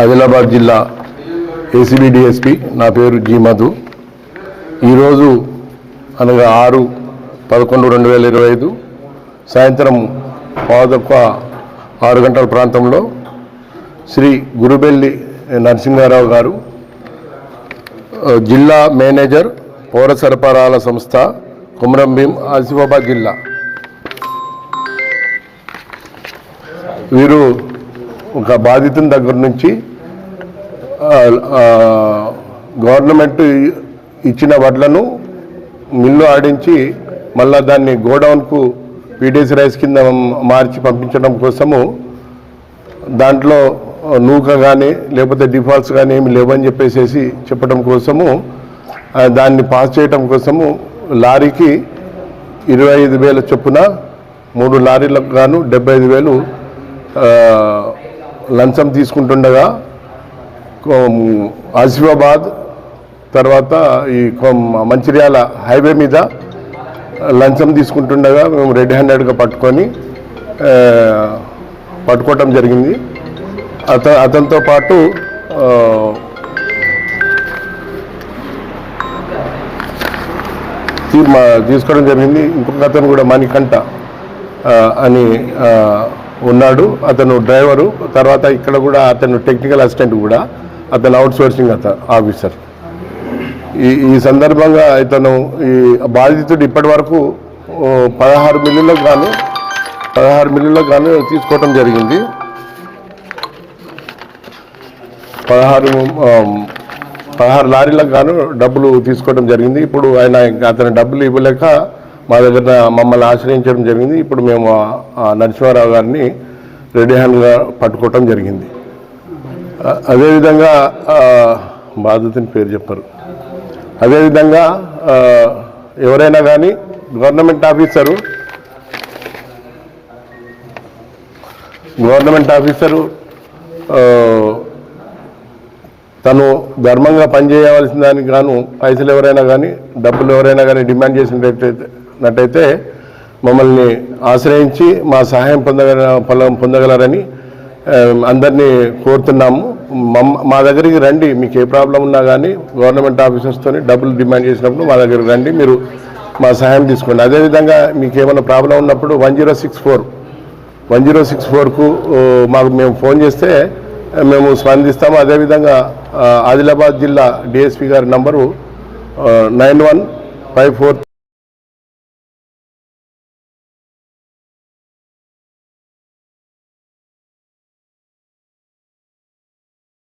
ఆదిలాబాద్ జిల్లా ACB DSP నా పేరు జీ మధు. ఈరోజు అనగా ఆరు పదకొండు రెండు వేల ఇరవై ఐదు సాయంత్రం పాదొక్క ఆరు గంటల ప్రాంతంలో శ్రీ గురుబెల్లి నరసింహారావు గారు జిల్లా మేనేజర్ పౌర సరఫరాల సంస్థ కుమరం భీం ఆసిఫాబాద్ జిల్లా. వీరు ఒక బాధితుని దగ్గర నుంచి గవర్నమెంట్ ఇచ్చిన వడ్లను మిల్లు ఆడించి మళ్ళా దాన్ని గోడౌన్కు పీడీఎస్ రైస్ కింద మార్చి పంపించడం కోసము దాంట్లో నూక కానీ లేకపోతే డిఫాల్ట్స్ కానీ ఏమి లేవని చెప్పేసి చెప్పడం కోసము దాన్ని పాస్ చేయడం కోసము లారీకి ఇరవై ఐదు వేల చొప్పున మూడు లారీలకు గాను డెబ్బై ఐదు వేలు లంచం తీసుకుంటుండగా ఆసిఫాబాద్ తర్వాత ఈ కొం- మంచిర్యాల హైవే మీద లంచం తీసుకుంటుండగా మేము రెడ్ హ్యాండెడ్గా పట్టుకొని పట్టుకోవటం జరిగింది. అత అతనితో పాటు తీర్మా తీసుకోవడం జరిగింది. ఇంకొక అతను కూడా మణికంఠ అని ఉన్నాడు. అతను డ్రైవరు. తర్వాత ఇక్కడ కూడా అతను టెక్నికల్ అసిస్టెంట్ కూడా. అతను అవుట్ సోర్సింగ్ అత ఆఫీసర్. ఈ ఈ సందర్భంగా ఇతను ఈ బాధితుడు ఇప్పటి వరకు పదహారు మిల్లులకు గాను పదహారు మిల్లులకు గాను తీసుకోవటం జరిగింది. పదహారు పదహారు లారీలకు గాను డబ్బులు తీసుకోవడం జరిగింది. ఇప్పుడు ఆయన అతను అతని డబ్బులు ఇవ్వలేక మా దగ్గర మమ్మల్ని ఆశ్రయించడం జరిగింది. ఇప్పుడు మేము నరసింహారావు గారిని రెడీ హ్యాండ్గా పట్టుకోవటం జరిగింది. అదేవిధంగా బాధితుని పేరు చెప్పరు. అదేవిధంగా ఎవరైనా కానీ గవర్నమెంట్ ఆఫీసరు గవర్నమెంట్ ఆఫీసరు తను ధర్మంగా పనిచేయవలసిన దానికి గాను పైసలు ఎవరైనా కానీ డబ్బులు ఎవరైనా కానీ డిమాండ్ చేసినట్టయితే నట్టయితే మమ్మల్ని ఆశ్రయించి మా సహాయం పొందగల పొలం పొందగలరని అందరినీ కోరుతున్నాము. మమ్మ- మా దగ్గరికి రండి. మీకు ఏ ప్రాబ్లం ఉన్నా కానీ గవర్నమెంట్ ఆఫీసర్స్తో డబ్బులు డిమాండ్ చేసినప్పుడు మా దగ్గరికి రండి. మీరు మా సహాయం తీసుకోండి. అదేవిధంగా మీకు ఏమైనా ప్రాబ్లం ఉన్నప్పుడు one zero six four one zero six ఫోర్కు మాకు మేము ఫోన్ చేస్తే మేము స్పందిస్తాము. అదేవిధంగా ఆదిలాబాద్ జిల్లా డిఎస్పీ గారి number nine one five four